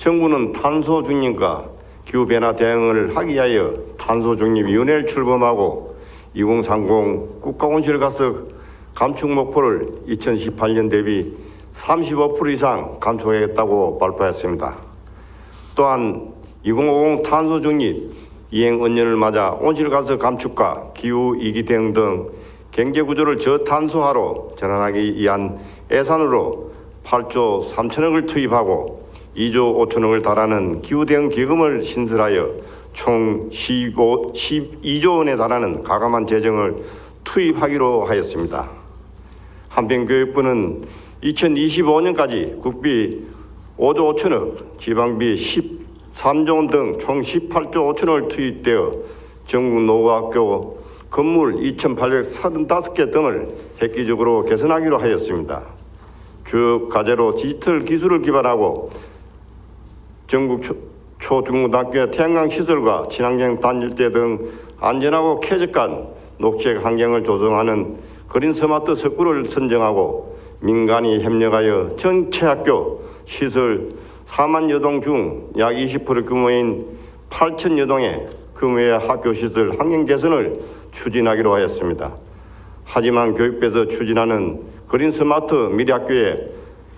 정부는 탄소 중립과 기후 변화 대응을 하기 위하여 탄소 중립 위원회를 출범하고 2030 국가 온실가스 감축 목표를 2018년 대비 35% 이상 감축하겠다고 발표했습니다. 또한 2050 탄소 중립 이행 언년을 맞아 온실가스 감축과 기후 위기 대응 등 경제 구조를 저탄소화로 전환하기 위한 예산으로 8조 3천억을 투입하고 2조 5천억을 달하는 기후 대응 기금을 신설하여 총 15, 12조 원에 달하는 가감한 재정을 투입하기로 하였습니다. 한편 교육부는 2025년까지 국비 5조 5천억, 지방비 13조 원 등 총 18조 5천억을 투입되어 전국 노고학교 건물 2,835개 등을 획기적으로 개선하기로 하였습니다. 주 과제로 디지털 기술을 기반하고 전국 초, 초중고등학교의 태양광 시설과 친환경 단열대 등 안전하고 쾌적한 녹색 환경을 조성하는 그린 스마트 스쿨을 선정하고 민간이 협력하여 전체 학교 시설 4만 여 동 중 약 20% 규모인 8천 여 동의 규모의 학교 시설 환경 개선을 추진하기로 하였습니다. 하지만 교육부에서 추진하는 그린 스마트 미래 학교에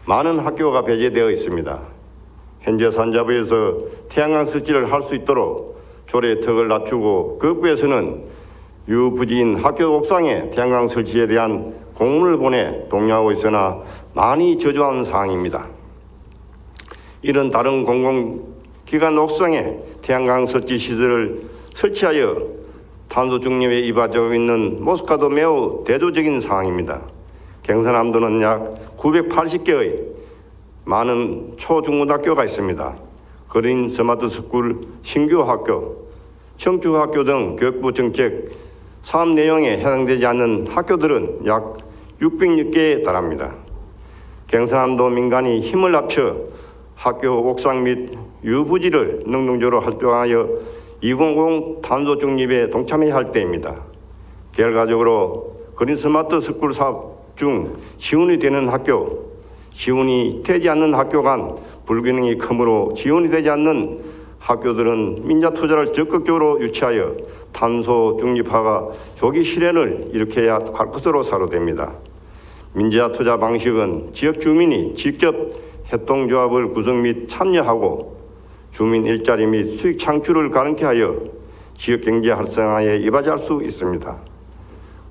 많은 학교가 배제되어 있습니다. 현재 산자부에서 태양광 설치를 할 수 있도록 조례 턱을 낮추고 교육부에서는 유부지인 학교 옥상에 태양광 설치에 대한 공문을 보내 독려하고 있으나 많이 저조한 사항입니다. 이런 다른 공공기관 옥상에 태양광 설치 시설을 설치하여 탄소 중립에 이바지하고 있는 모습과도 매우 대조적인 상황입니다. 경산남도는 약 980개의 많은 초중고등학교가 있습니다. 그린 스마트 스쿨 신규 학교, 청주 학교 등 교육부 정책 사업 내용에 해당되지 않는 학교들은 약 606개에 달합니다. 경상남도 민간이 힘을 합쳐 학교 옥상 및 유부지를 능동적으로 활동하여 2050 탄소 중립에 동참해야 할 때입니다. 결과적으로 그린 스마트 스쿨 사업 중 지원이 되는 학교, 지원이 되지 않는 학교 간 불균형이 크므로 지원이 되지 않는 학교들은 민자 투자를 적극적으로 유치하여 탄소 중립화가 조기 실현을 일으켜야 할 것으로 사료됩니다. 민자 투자 방식은 지역 주민이 직접 협동조합을 구성 및 참여하고 주민 일자리 및 수익 창출을 가능케 하여 지역 경제 활성화에 이바지할 수 있습니다.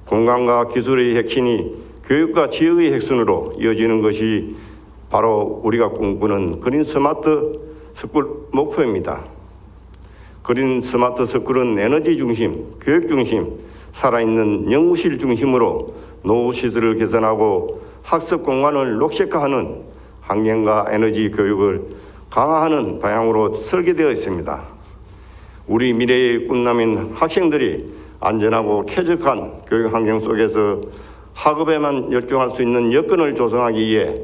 공간과 기술의 핵심이 교육과 지역의 핵심으로 이어지는 것이 바로 우리가 꿈꾸는 그린 스마트 스쿨 목표입니다. 그린 스마트 스쿨은 에너지 중심, 교육 중심, 살아있는 연구실 중심으로 노후 시설을 개선하고 학습 공간을 녹색화하는 환경과 에너지 교육을 강화하는 방향으로 설계되어 있습니다. 우리 미래의 꿈남인 학생들이 안전하고 쾌적한 교육 환경 속에서 학업에만 열중할 수 있는 여건을 조성하기 위해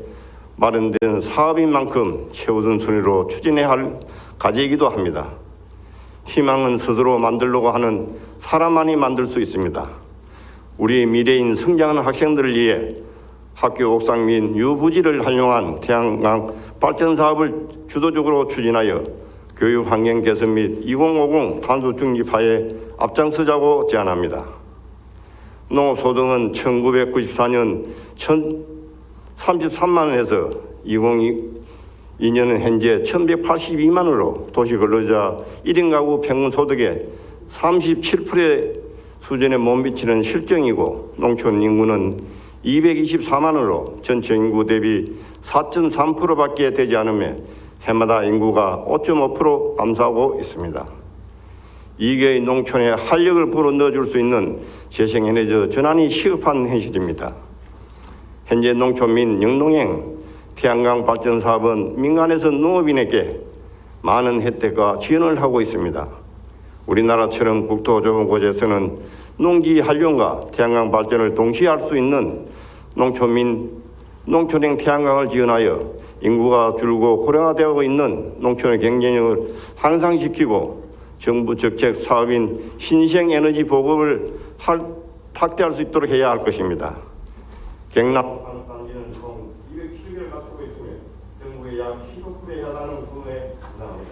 마련된 사업인 만큼 최우선 순위로 추진해야 할 과제이기도 합니다. 희망은 스스로 만들려고 하는 사람만이 만들 수 있습니다. 우리 미래인 성장하는 학생들을 위해 학교 옥상 및 유부지를 활용한 태양광 발전 사업을 주도적으로 추진하여 교육 환경 개선 및 2050 탄소 중립화에 앞장서자고 제안합니다. 농업소득은 1994년 1,033만 원에서 2002년은 현재 1,182만 원으로 도시 근로자 1인 가구 평균 소득의 37%의 수준에 못 미치는 실정이고 농촌 인구는 224만 원으로 전체 인구 대비 4.3%밖에 되지 않으며 해마다 인구가 5.5% 감소하고 있습니다. 이계의 농촌에 활력을 불어넣어줄 수 있는 재생에너지 전환이 시급한 현실입니다. 현재 농촌 민 영농행 태양광 발전 사업은 민간에서 농업인에게 많은 혜택과 지원을 하고 있습니다. 우리나라처럼 국토 좁은 곳에서는 농지 활용과 태양광 발전을 동시에 할 수 있는 농촌민 농촌행 태양광을 지원하여 인구가 줄고 고령화되고 있는 농촌의 경쟁력을 향상시키고 정부 정책 사업인 신생 에너지 보급을 할, 확대할 수 있도록 해야 할 것입니다. 경남 단지는 총 210개를 갖추고 있으며 전국의 약 15%에 해당하는 후에 나옵니다.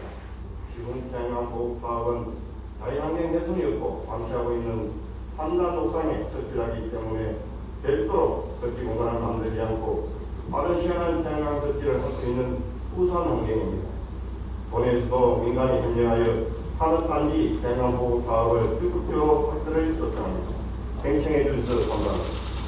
지금 태양광 보호 파업은 자연환경 훼손이 없고 방치하고 있는 산단 옥상에 설치하기 때문에 별도로 설치 공간을 만들지 않고 빠른 시간에 태양광 설치를 할 수 있는 우수한 환경입니다. 본회에서도 민간이 협력하여 산업단지 보호 사업을 적극적으로 확대를 요청합니다. 팽청해 주셔서 감사합니다.